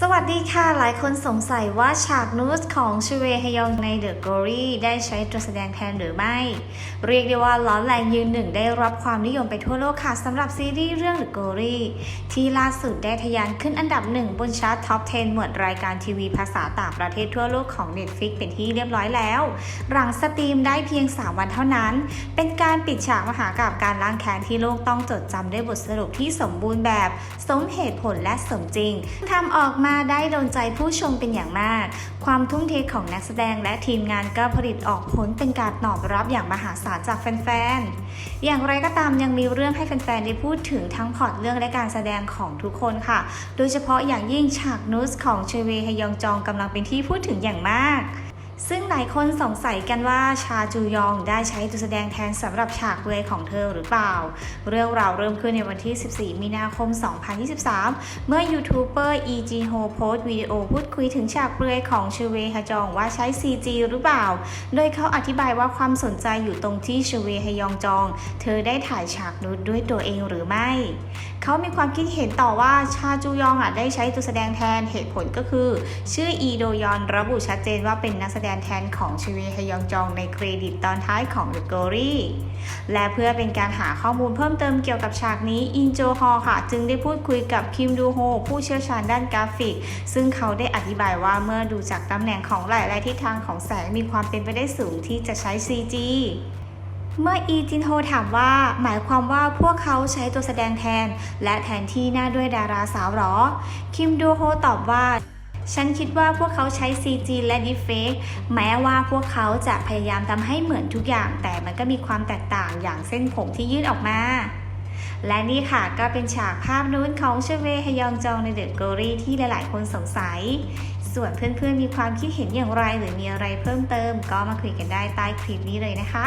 สวัสดีค่ะ หลายคนสงสัยว่าฉากนูสของชเวฮยองใน The Glory ได้ใช้ตัวแสดงแทนหรือไม่ เรียกได้ว่าล้อแรงยืนหนึ่งได้รับความนิยมไปทั่วโลกค่ะสำหรับซีรีส์เรื่อง The Glory ที่ล่าสุดได้ทะยานขึ้นอันดับหนึ่งบนชาร์ตท็อป 10 หมวดรายการทีวีภาษาต่างประเทศทั่วโลกของ Netflix เป็นที่เรียบร้อยแล้ว หลังสตรีมได้เพียง 3 วันเท่านั้น เป็นการปิดฉากมหากาบการล้างแค้นที่โลกต้องจดจำด้วยบทสรุปที่สมบูรณ์แบบ สมเหตุผลและสมจริงทำออกมาได้โดนใจผู้ชมเป็นอย่างมาก ความทุ่มเทของนักแสดงและทีมงานก็ผลิตออกผลเป็นการตอบรับอย่างมหาศาลจากแฟนๆ อย่างไรก็ตามยังมีเรื่องให้แฟนๆ ได้พูดถึงทั้งพอตเรื่องและการแสดงของทุกคนค่ะ โดยเฉพาะอย่างยิ่งฉากนูสของเชเวฮยองจองกำลังเป็นที่พูดถึงอย่างมาก ซึ่งหลายคนสงสัยกันว่าชาจูยองได้ใช้ตัวแสดงแทนสำหรับฉากเปลือยของเธอหรือเปล่า เรื่องราวเริ่มขึ้นในวันที่ 14 มีนาคม 2023 เมื่อยูทูบเบอร์ e g Ho โพสต์วิดีโอพูดคุยถึงฉากเปลือยของชเวฮจองว่าใช้ CG หรือเปล่า โดยเขาอธิบายว่าความสนใจอยู่ตรงที่ชเวฮยองจอง เธอได้ถ่ายฉากนูดด้วยตัวเองหรือไม่ เขามีความคิดเห็นต่อว่าชาจูยองอะได้ใช้ตัวแสดงแทนเหตุผลก็คือ ชื่ออีโดยอนระบุชัดเจนว่าเป็นนักแสดงแทนของชเวฮยองจองในเครดิตตอนท้ายของ The Glory และเพื่อเป็นการหาข้อมูลเพิ่มเติมเกี่ยวกับฉากนี้อินโจฮอค่ะ จึงได้พูดคุยกับคิมดูโฮผู้เชี่ยวชาญด้านกราฟิก ซึ่งเขาได้อธิบายว่าเมื่อดูจากตำแหน่งของหลายๆทิศทางของแสงมีความเป็นไปได้สูงที่จะใช้ CG เมื่ออีจินโฮถามว่าหมายความว่าพวกเขาใช้ตัวแสดงแทน และแทนที่หน้าด้วยดาราสาวหรอ คิมดูโฮตอบว่า ฉันคิดว่าพวกเขาใช้ CG และ Deepfake แม้ว่าพวกเขาจะพยายามทำให้เหมือนทุกอย่าง แต่มันก็มีความแตกต่างอย่างเส้นผมที่ยื่นออกมาและนี่ค่ะก็เป็นฉากภาพนู้นของเชเวฮยองจองในเดอะ o ก y ที่หลาย ๆ คนสงสัย ส่วนเพื่อน ๆ มีความคิดเห็นอย่างไร หรือมีอะไรเพิ่มเติม ก็มาคุยกันได้ใต้คลิปนี้เลยนะคะ